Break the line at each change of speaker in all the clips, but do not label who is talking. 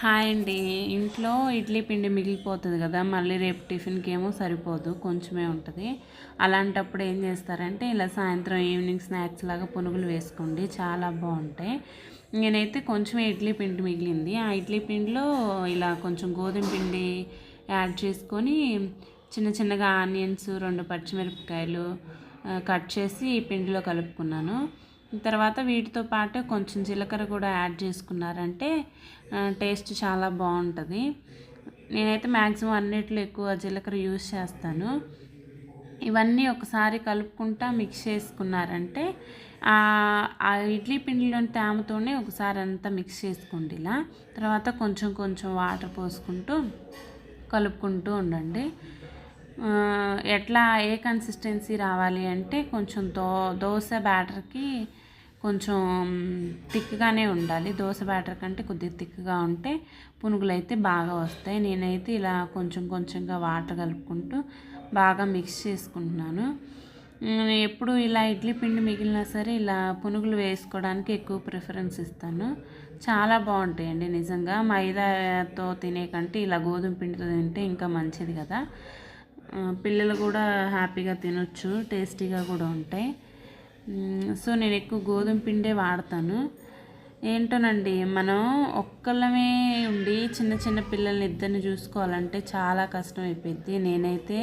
Hi అండి. ఇంట్లో ఇడ్లీ పిండి మిగిలిపోతుంది కదా మళ్ళీ రేపు టిఫిన్కి ఏమో సరిపోదు కొంచెమే ఉంటుంది. అలాంటప్పుడు ఏం చేస్తారంటే ఇలా సాయంత్రం ఈవినింగ్ స్నాక్స్ లాగా పునుగులు వేసుకోండి చాలా బాగుంటాయి. నేనైతే కొంచెం ఇడ్లీ పిండి మిగిలింది. ఆ ఇడ్లీ పిండిలో ఇలా కొంచెం గోధుమ పిండి యాడ్ చేసుకొని చిన్న చిన్నగా ఆనియన్స్ రెండు పచ్చిమిరపకాయలు కట్ చేసి ఈ పిండిలో కలుపుకున్నాను. తర్వాత వీటితో పాటు కొంచెం జీలకర్ర కూడా యాడ్ చేసుకున్నారంటే టేస్ట్ చాలా బాగుంటుంది. నేనైతే మ్యాక్సిమం అన్నిట్లో ఎక్కువ జీలకర్ర యూజ్ చేస్తాను. ఇవన్నీ ఒకసారి కలుపుకుంటా మిక్స్ చేసుకున్నారంటే ఆ ఇడ్లీ పిండిలోని తేమతోనే ఒకసారి అంతా మిక్స్ చేసుకోండి ఇలా. తర్వాత కొంచెం కొంచెం వాటర్ పోసుకుంటూ కలుపుకుంటూ ఉండండి. ఎట్లా ఏ కన్సిస్టెన్సీ రావాలి అంటే కొంచెం దో దోశ బ్యాటర్కి కొంచెం థిక్గానే ఉండాలి. దోశ బ్యాటర్ కంటే కొద్దిగా థిక్గా ఉంటే పునుగులు అయితే బాగా వస్తాయి. నేనైతే ఇలా కొంచెం కొంచెంగా వాటర్ కలుపుకుంటూ బాగా మిక్స్ చేసుకుంటున్నాను. ఎప్పుడు ఇలా ఇడ్లీ పిండి మిగిలినా సరే ఇలా పునుగులు వేసుకోవడానికి ఎక్కువ ప్రిఫరెన్స్ ఇస్తాను. చాలా బాగుంటాయండి నిజంగా. మైదాతో తినే కంటే ఇలా గోధుమ పిండితో తింటే ఇంకా మంచిది కదా. పిల్లలు కూడా హ్యాపీగా తినొచ్చు టేస్టీగా కూడా ఉంటాయి. సో నేను ఎక్కువ గోధుమ పిండే వాడతాను. ఏంటోనండి మనం ఒక్కళ్ళమే ఉండి చిన్న చిన్న పిల్లల్ని ఇద్దరిని చూసుకోవాలంటే చాలా కష్టం అయిపోయింది నేనైతే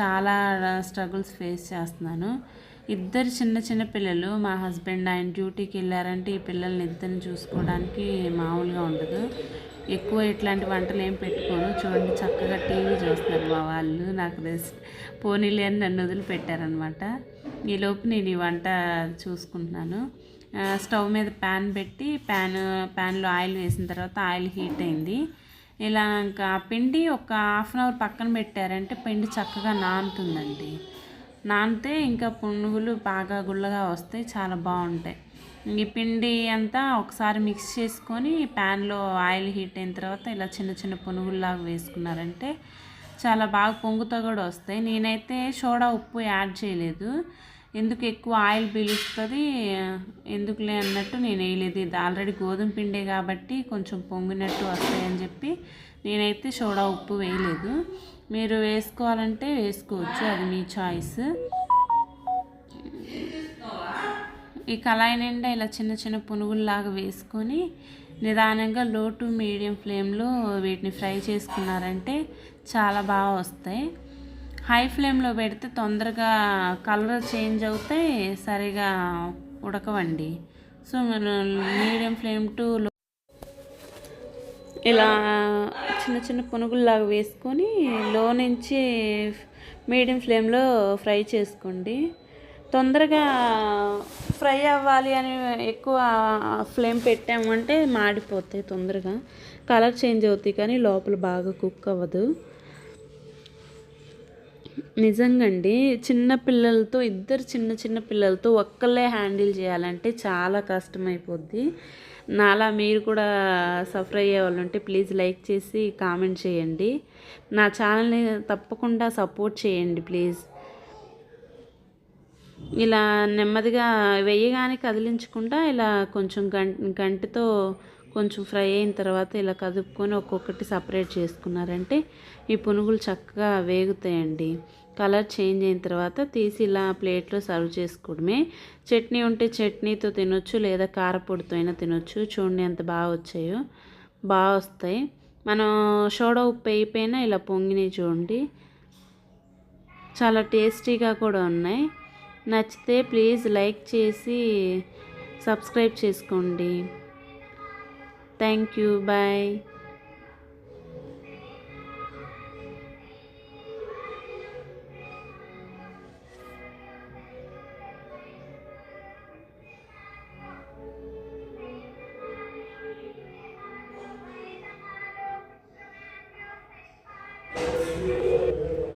చాలా స్ట్రగుల్స్ ఫేస్ చేస్తున్నాను. ఇద్దరు చిన్న చిన్న పిల్లలు మా హస్బెండ్ ఆయన డ్యూటీకి వెళ్ళారంటే ఈ పిల్లల్ని ఇద్దరిని చూసుకోవడానికి మామూలుగా ఉండదు. ఎక్కువ ఇట్లాంటి వంటలు ఏం పెట్టుకోను. చూడండి చక్కగా టీవీ చూస్తున్నారు మా వాళ్ళు. నాకు తెలిసి పోనీలే అని నన్ను వదిలిపెట్టారనమాట ఈలోపు నేను ఈ వంట చూసుకుంటున్నాను. స్టవ్ మీద ప్యాన్ పెట్టి ప్యాన్ ప్యాన్లో ఆయిల్ వేసిన తర్వాత ఆయిల్ హీట్ అయింది. ఇలా ఇంకా పిండి ఒక హాఫ్ అన్ అవర్ పక్కన పెట్టారంటే పిండి చక్కగా నానుతుందండి. నానితే ఇంకా పునుగులు బాగా గుల్లగా వస్తాయి చాలా బాగుంటాయి. ఈ పిండి అంతా ఒకసారి మిక్స్ చేసుకొని ప్యాన్లో ఆయిల్ హీట్ అయిన తర్వాత ఇలా చిన్న చిన్న పునుగుల్లాగా వేసుకున్నారంటే చాలా బాగా పొంగుతో కూడా వస్తాయి. నేనైతే సోడా ఉప్పు యాడ్ చేయలేదు. ఎందుకు ఎక్కువ ఆయిల్ పీలుస్తుంది? ఎందుకులే అన్నట్టు నేను వేయలేదు. ఇది ఆల్రెడీ గోధుమ పిండే కాబట్టి కొంచెం పొంగినట్టు వస్తాయని చెప్పి నేనైతే సోడా ఉప్పు వేయలేదు. మీరు వేసుకోవాలంటే వేసుకోవచ్చు. అది మీ చాయిస్. ఈ కళాయి నిండా ఇలా చిన్న చిన్న పునుగుల్లాగా వేసుకొని నిదానంగా లో టు మీడియం ఫ్లేమ్లో వీటిని ఫ్రై చేసుకున్నారంటే చాలా బాగా వస్తాయి. హై ఫ్లేమ్లో పెడితే తొందరగా కలర్ చేంజ్ అవుతాయి సరిగా ఉడకవండి. సో మీడియం ఫ్లేమ్ టు ఇలా చిన్న చిన్న పునుగుల్లాగా వేసుకొని లో నుంచి మీడియం ఫ్లేమ్లో ఫ్రై చేసుకోండి. తొందరగా ఫ్రై అవ్వాలి అని ఎక్కువ ఫ్లేమ్ పెట్టామంటే మాడిపోతాయి తొందరగా. కలర్ చేంజ్ అవుతాయి కానీ లోపల బాగా కుక్ అవ్వదు. నిజంగా అండి చిన్న పిల్లలతో ఇద్దరు చిన్న చిన్న పిల్లలతో ఒక్కళ్ళే హ్యాండిల్ చేయాలంటే చాలా కష్టమైపోద్ది. నాలా మీరు కూడా సఫర్ అయ్యే వాళ్ళు ఉంటే ప్లీజ్ లైక్ చేసి కామెంట్ చేయండి. నా ఛానల్ని తప్పకుండా సపోర్ట్ చేయండి ప్లీజ్. ఇలా నెమ్మదిగా వేయగానే కదిలించకుండా ఇలా కొంచెం గంటితో కొంచెం ఫ్రై అయిన తర్వాత ఇలా కదుపుకొని ఒక్కొక్కటి సపరేట్ చేసుకున్నారంటే ఈ పునుగులు చక్కగా వేగుతాయండి. కలర్ చేంజ్ అయిన తర్వాత తీసి ఇలా ప్లేట్లో సర్వ్ చేసుకోవడమే. చట్నీ ఉంటే చట్నీతో తినొచ్చు లేదా కారపొడితో అయినా తినొచ్చు. చూడండి ఎంత బాగా వచ్చాయో. బాగా వస్తాయి. మనం సోడా ఉప్పు అయిపోయినా ఇలా పొంగినాయి చూడండి. చాలా టేస్టీగా కూడా ఉన్నాయి. నచ్చితే ప్లీజ్ లైక్ చేసి సబ్స్క్రైబ్ చేసుకోండి. Thank you. బాయ్.